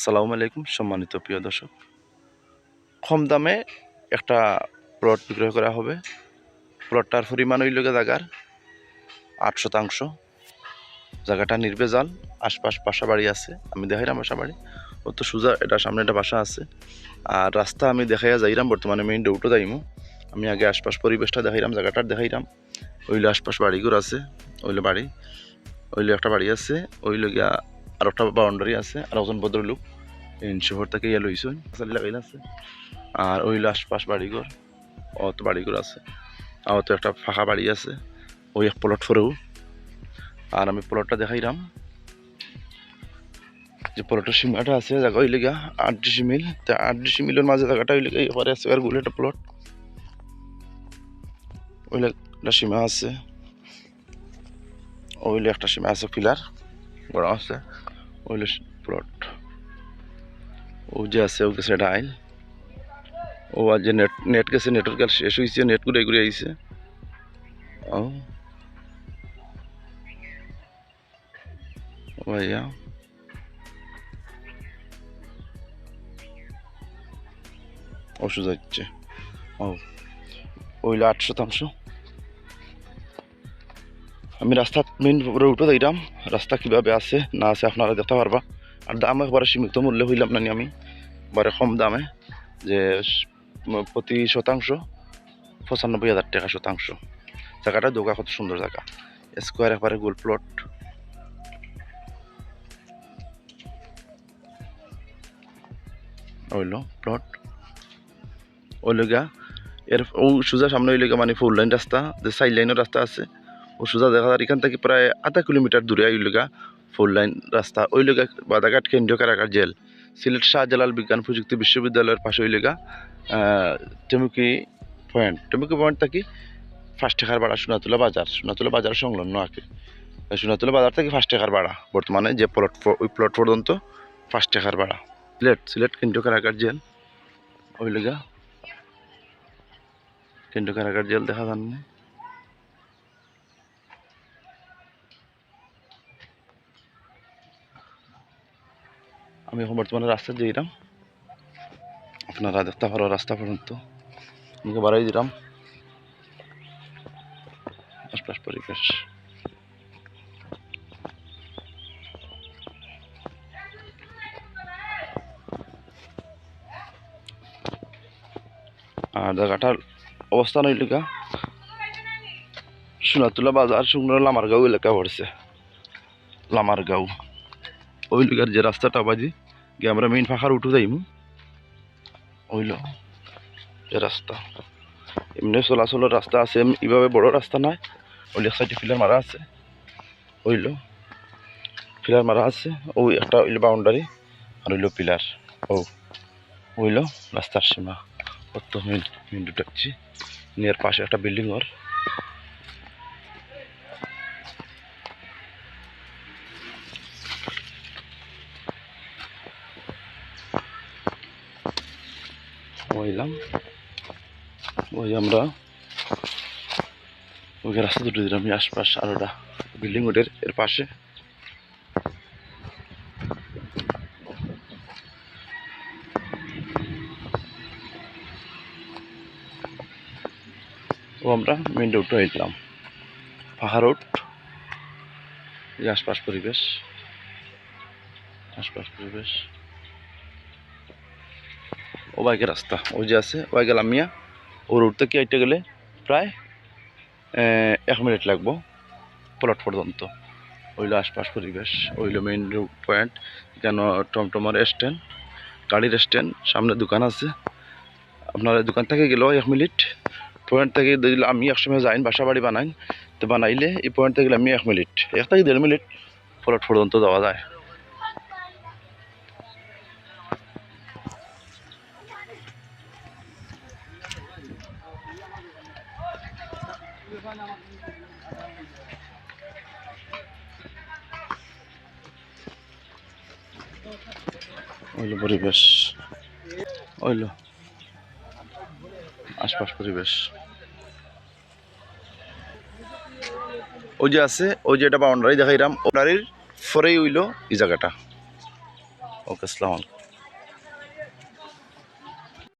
আসসালামু আলাইকুম, সম্মানিত প্রিয় দর্শক। কম দামে একটা প্লট বিক্রয় করা হবে। প্লটটার পরিমাণ হইল গিয়ে জায়গার আট শতাংশ। জায়গাটা নির্বেজাল, আশপাশ বাসা বাড়ি আছে। আমি দেখাইলাম বাসা বাড়ি। ও তো সোজা, এটা সামনে একটা বাসা আছে। আর রাস্তা আমি দেখাইয়া যাইলাম বর্তমানে মেইন রোডও যাইমু। আমি আগে আশপাশ পরিবেশটা দেখাইলাম জায়গাটার দেখাইলাম ওইলে আশপাশ বাড়িঘর আছে, ওইলে বাড়ি। ওইলে একটা বাড়ি আছে, ওইলে গিয়া আর একটা বাউন্ডারি আছে, আর একজন ভদ্রলোক। শহর থেকে ইয়ে লইছুন লাগাইল আছে। আর ওইল আশপাশ বাড়িঘর, অত বাড়িঘর আছে। আর তো একটা ফাঁকা বাড়ি আছে, ওই এক প্লট ফরেও আর আমি প্লটটা দেখাইলাম। যে প্লটের সীমাটা আছে, জায়গা হইলে গিয়া আট ডিসিমিল তা আট ডিসিমিলের মাঝে জায়গাটা হইলে গিয়া এবারে আছে আরগুলো একটা প্লট ওইলে একটা সীমা আছে। ওইলে একটা সীমা আছে পিলার বড় আছে। ওইলে প্লট ও যে আছে, ও গেছে ডাইল। ও আজ যে নেট নেট গেছে নেটওয়ার্ক শেষ হয়েছে নেট ঘুরে ঘুরে আইছে। ও। ভাইয়া। ওষুধ হচ্ছে। ও। ওইলে আট শতাংশ আমি রাস্তা মেইন রোডও দিলাম রাস্তা কীভাবে আছে, না আছে আপনারা দেখতে পারবা আর দাম একবারে সীমিত মূল্যে হইলাম না আমি। একবারে কম দামে, যে প্রতি শতাংশ পঁচানব্বই হাজার টাকা শতাংশ। জায়গাটা দোকা কত সুন্দর জায়গা স্কোয়ার একবারে গোল প্লট হইল প্লট ওইল গা। এর সোজা সামনে হইলে গিয়া মানে ফোর লাইন রাস্তা যে সাইড লাইনের রাস্তা আছে। ও সোজা দেখা যায়, এখান থেকে প্রায় আধা কিলোমিটার দূরে হইল গা ফোর লাইন রাস্তা। ওই লগা বাদাঘাট কেন্দ্রীয় কারাগার জেল। সিলেট শাহজালাল বিজ্ঞান প্রযুক্তি বিশ্ববিদ্যালয়ের পাশে হইল গা টেমুকি পয়েন্ট টেমুকি পয়েন্ট থাকি ফার্স্ট টাকার ভাড়া সোনাতুলা বাজার। সোনাতুলা বাজার সংলগ্ন আঁকে সোনাতুলা বাজার থেকে ফার্স্ট টাকার ভাড়া বর্তমানে যে প্লট ওই প্লট পর্যন্ত ফার্স্ট টাকার ভাড়া সিলেট সিলেট কেন্দ্রীয় কারাগার জেল। ওই লগা কেন্দ্রীয় কারাগার জেল দেখা যান না আমি এখন বর্তমানে রাস্তা দিয়ে দিলাম। আপনারা দেখতে পারো রাস্তা পর্যন্ত আমাকে বাড়াই দিলাম। আশপাশ পরিবেশ। আর জায়গাটার অবস্থান গা সোনাতুলা বাজার শুকনো লামারগাঁও এলাকা পড়ছে। লামারগাঁও। ওই যে রাস্তাটা বাজি, গিয়ে আমরা মেইন ফাঁকার উঠে যাইমু। ওইল যে রাস্তা। এমনি চলাচলের রাস্তা আছে এইভাবে বড় রাস্তা নাই। ওই এক সাইডে ফিলার মারা আছে। ওইল ফিলার মারা আছে। ওই একটা ওইল বাউন্ডারি আর ওইল পিলার ও ওইল রাস্তার সীমা। কত মেন মেন ঢুকছি নিয়ার পাশে একটা বিল্ডিং ঘর। ওইলাম ওই আমরা ওই রাস্তা দুটো দিলাম আশপাশ আর ওটা বিল্ডিং ওদের এর পাশে। ও আমরা মেন রোডটা হয়েছিলাম পাহাড় রোড এই আশপাশ পরিবেশ। আশপাশ পরিবেশ। ও বাইকের রাস্তা, ওই যে আছে, ওই গেলাম মিয়া। ও রোড থেকে আইতে গেলে প্রায় এক মিনিট লাগবো প্লট পর্যন্ত। ওইলো আশপাশ পরিবেশ, ওইলো মেইন রোড পয়েন্ট কেন টমটমার স্ট্যান্ড গাড়ির স্ট্যান্ড সামনে দোকান আছে। আপনার দোকান থেকে গেলেও এক মিনিট। পয়েন্ট থেকে আমি একসময় যাইন, বাসা বাড়ি বানাই তো বানাইলে এই পয়েন্ট থেকে আমি এক মিনিট। এক থেকে দেড় মিনিট প্লট পর্যন্ত যাওয়া যায়। ওইলো পরিবেশ। ওইলো। আশপাশ পরিবেশ। ওই যে আছে, ওই যে এটা বাউন্ডারি দেখাইলাম। বাউন্ডারির পরেই হইল এই জায়গাটা। ওকে, আসসালামু আলাইকুম।